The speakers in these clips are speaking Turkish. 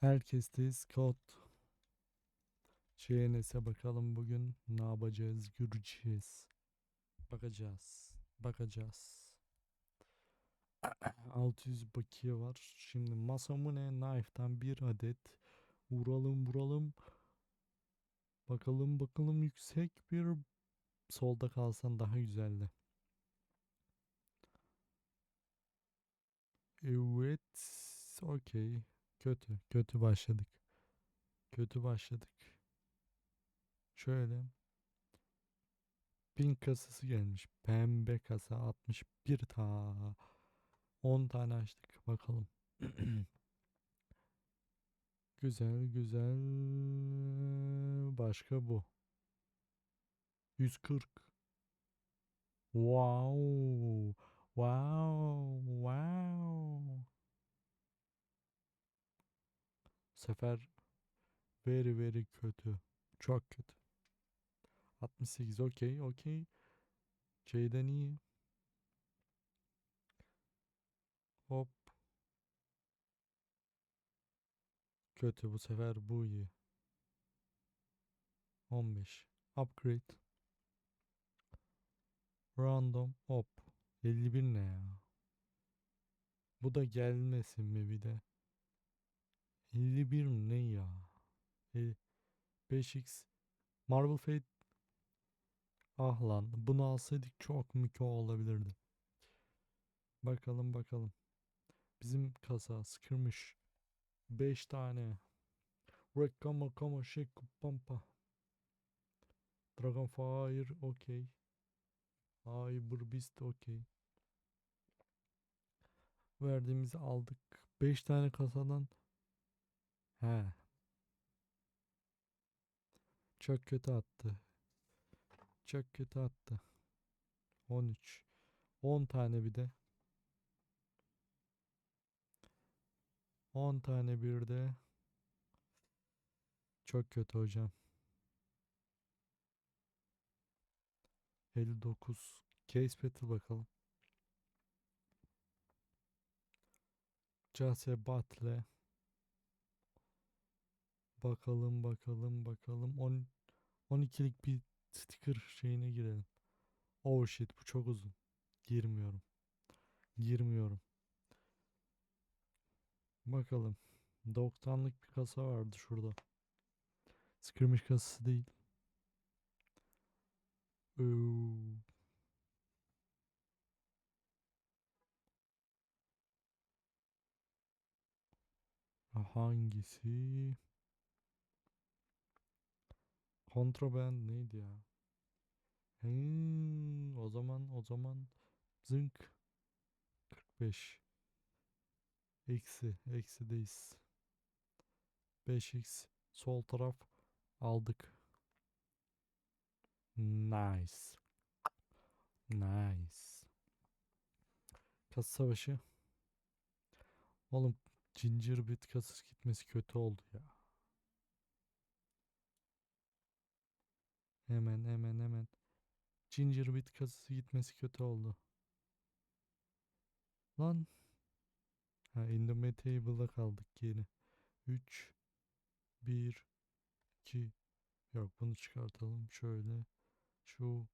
Herkesteyiz kod. CNS'e bakalım bugün ne yapacağız göreceğiz. Bakacağız. Bakacağız. 600 bakiye var. Şimdi Masamune Knife'dan bir adet. Vuralım vuralım. Bakalım bakalım yüksek bir solda kalsan daha güzeldi. Evet. Okey. Kötü. Kötü başladık. Kötü başladık. Şöyle. Pink kasası gelmiş. Pembe kasa 61 ta. 10 tane açtık. Bakalım. güzel güzel. Başka bu. 140. Wow. Wow. Wow. Bu sefer very very kötü. Çok kötü. 68 okey okey. Şeyden iyi. Hop. Kötü bu sefer bu iyi. 15. Upgrade. Random. Hop. 51 ne ya? Bu da gelmesin mi bir de? 51 ne ya? E, 5x. Marvel Fate. Ah lan. Bunu alsaydık çok mükemmel olabilirdi. Bakalım bakalım. Bizim kasa sıkırmış. 5 tane. Rekama kama shake pampa. Dragonfire okey. Hyper Beast okey. Verdiğimizi aldık. 5 tane kasadan. He. Çok kötü attı. Çok kötü attı. 13. 10 tane bir de. 10 tane bir de. Çok kötü hocam. 59. Case Battle bakalım. Case Battle. Bakalım bakalım bakalım. 10 12'lik bir sticker şeyine girelim. Oh shit bu çok uzun. Girmiyorum. Girmiyorum. Bakalım. 90'lık bir kasa vardı şurada. Skirmish kasası değil. Oo. Hangisi? Contraband neydi ya? Hmm, o zaman o zaman zınk. 45 eksi eksideyiz. 5x sol taraf aldık. Nice. Nice. Kasa savaşı. Oğlum Ginger bit kasası gitmesi kötü oldu ya hemen hemen hemen Ginger bit kasası gitmesi kötü oldu lan Ha Indomitable'da kaldık yeni. 3 1 2 Yok bunu çıkartalım şöyle. Şu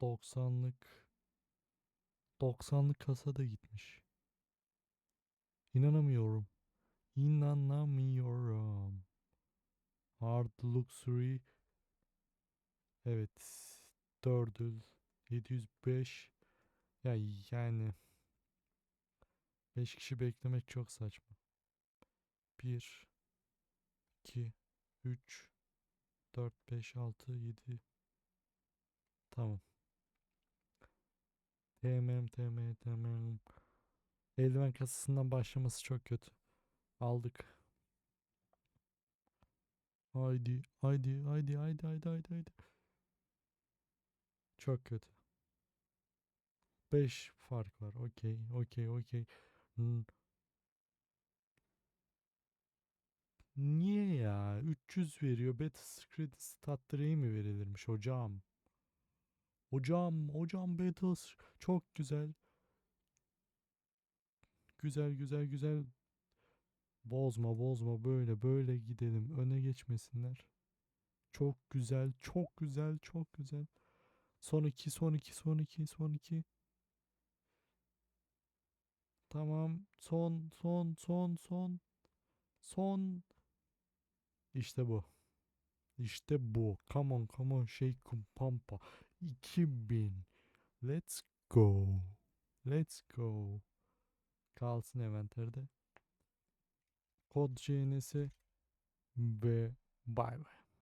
90'lık 90'lık kasa da gitmiş. İnanamıyorum. İnanamıyorum. Hard Luxury Evet 400 705 ya yani 5 kişi beklemek çok saçma. 1 2 3 4 5 6 7 Tamam. TMM TM TMM Eldiven kasasından başlaması çok kötü. Aldık. Haydi haydi haydi haydi haydi haydi haydi. Çok kötü. 5 fark var. Okey okey okey. Niye ya? 300 veriyor. Beta Secret Stat mi verilirmiş hocam? Hocam, hocam s- çok güzel. Güzel güzel güzel. Bozma bozma böyle böyle gidelim. Öne geçmesinler. Çok güzel, çok güzel, çok güzel. Son iki, son iki, son iki, son iki. Tamam. Son, son, son, son. Son. İşte bu. İşte bu. Come on, come on. Shake pampa. 2000. Let's go. Let's go. Kalsın envanterde. Kod CNS'i ve bay bay.